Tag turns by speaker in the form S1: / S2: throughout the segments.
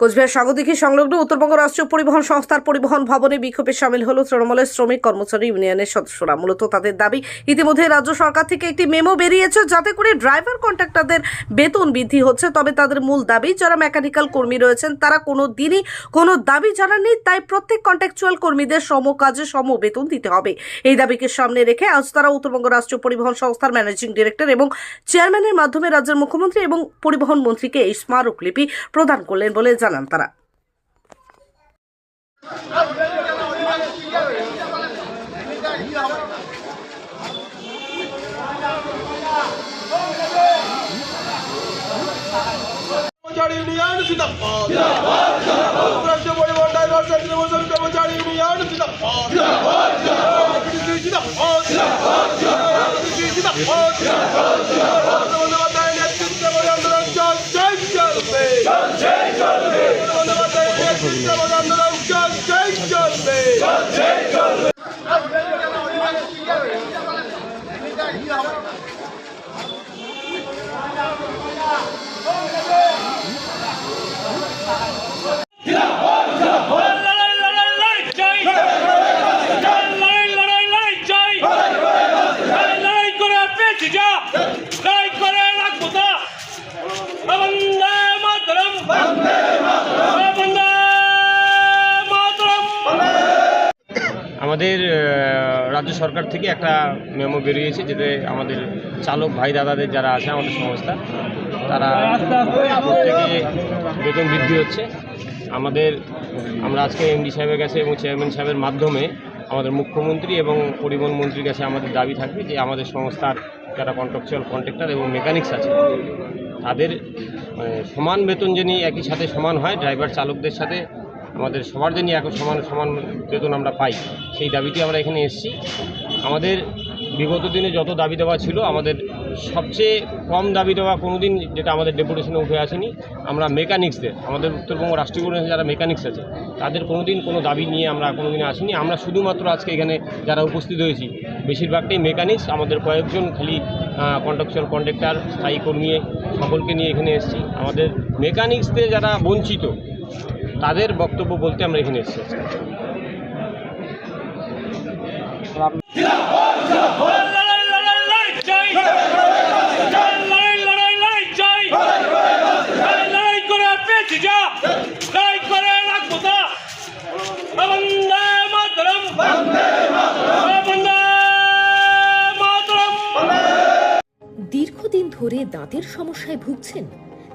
S1: কোচবিহার স্বাগতিকী সংলগ্ন উত্তরবঙ্গ রাষ্ট্রীয় পরিবহন সংস্থার পরিবহন ভবনে বিক্ষোভে সামিল হল তৃণমূলের শ্রমিক কর্মচারী ইউনিয়নের সদস্যরা। মূলত তাদের দাবি, ইতিমধ্যে রাজ্য সরকার থেকে একটি মেমো বেরিয়েছে, যাতে করে ড্রাইভার কন্ট্রাক্টরদের বেতন বৃদ্ধি হচ্ছে। তবে তাদের মূল দাবি, যারা মেকানিক্যাল কর্মী রয়েছেন, তারা কোনো দিনই কোনো দাবি জানাননি, তাই প্রত্যেক কন্ট্রাকচুয়াল কর্মীদের সম কাজে সম বেতন দিতে হবে। এই দাবিকে সামনে রেখে আজ তারা উত্তরবঙ্গ রাষ্ট্রীয় পরিবহন সংস্থার ম্যানেজিং ডিরেক্টর এবং চেয়ারম্যানের মাধ্যমে রাজ্যের মুখ্যমন্ত্রী এবং পরিবহন মন্ত্রীকে এই স্মারকলিপি প্রদান করলেন বলে জানান তারা
S2: কর্মচারী ইউনিয়ন
S3: চাই লড়াই করে
S4: আমাদের রাজ্য সরকার থেকে একটা মেমো বেরিয়েছে যেতে আমাদের চালক ভাই দাদাদের যারা আছে আমাদের সংস্থা, তারা প্রত্যেকে বেতন বৃদ্ধি হচ্ছে। আমাদের, আমরা আজকে এমডি সাহেবের কাছে এবং চেয়ারম্যান সাহেবের মাধ্যমে আমাদের মুখ্যমন্ত্রী এবং পরিবহন মন্ত্রীর কাছে আমাদের দাবি থাকবে যে আমাদের সংস্থার যারা কন্ট্রাকচুয়াল কন্ট্রাক্টর এবং মেকানিক্স আছে, তাদের মানে সমান বেতন যিনি একই সাথে সমান হয় ড্রাইভার চালকদের সাথে আমাদের সবার জন্য এখন সমান সমান বেতন আমরা পাই, সেই দাবিতে আমরা এখানে এসেছি। আমাদের বিগত দিনে যত দাবি দেওয়া ছিল, আমাদের সবচেয়ে কম দাবি দেওয়া কোনো দিন যেটা আমাদের ডেপুটেশনে উঠে আসেনি, আমরা মেকানিক্সদের, আমাদের উত্তরবঙ্গ রাষ্ট্রীয় যারা মেকানিক্স আছে, তাদের কোনো দিন কোনো দাবি নিয়ে আমরা কোনো দিন আসিনি। আমরা শুধুমাত্র আজকে এখানে যারা উপস্থিত হয়েছি, বেশিরভাগটাই মেকানিক্স, আমাদের কয়েকজন খালি কন্ট্রাকচুয়াল কন্ট্রাক্টর স্থায়ী কর্মী সকলকে নিয়ে এখানে এসেছি। আমাদের মেকানিক্সদের যারা বঞ্চিত তাদের বক্তব্য বলতে আমরা এখানে এসেছি।
S5: দীর্ঘদিন ধরে দাঁতের সমস্যায় ভুগছেন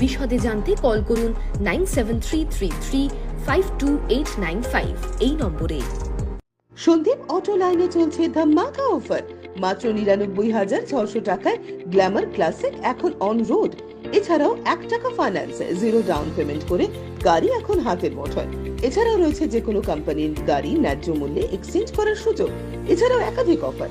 S5: বিশদে জানতে কল করুন nine seven three three three five two eight nine five এই নম্বরে।
S6: সন্দীপ অটো লাইনে চলছে ধামাকা অফার। মাত্র নিরানব্বই হাজার ছশো টাকায় গ্ল্যামার ক্লাসিক এখন অন রোড এছাড়াও এক টাকা ফাইন্যান্স জিরো ডাউন পেমেন্ট করে গাড়ি এখন হাতের মুঠোয়। এছাড়াও রয়েছে যে কোনো কোম্পানির গাড়ি ন্যায্য মূল্যে এক্সচেঞ্জ করার সুযোগ। এছাড়াও একাধিক অফার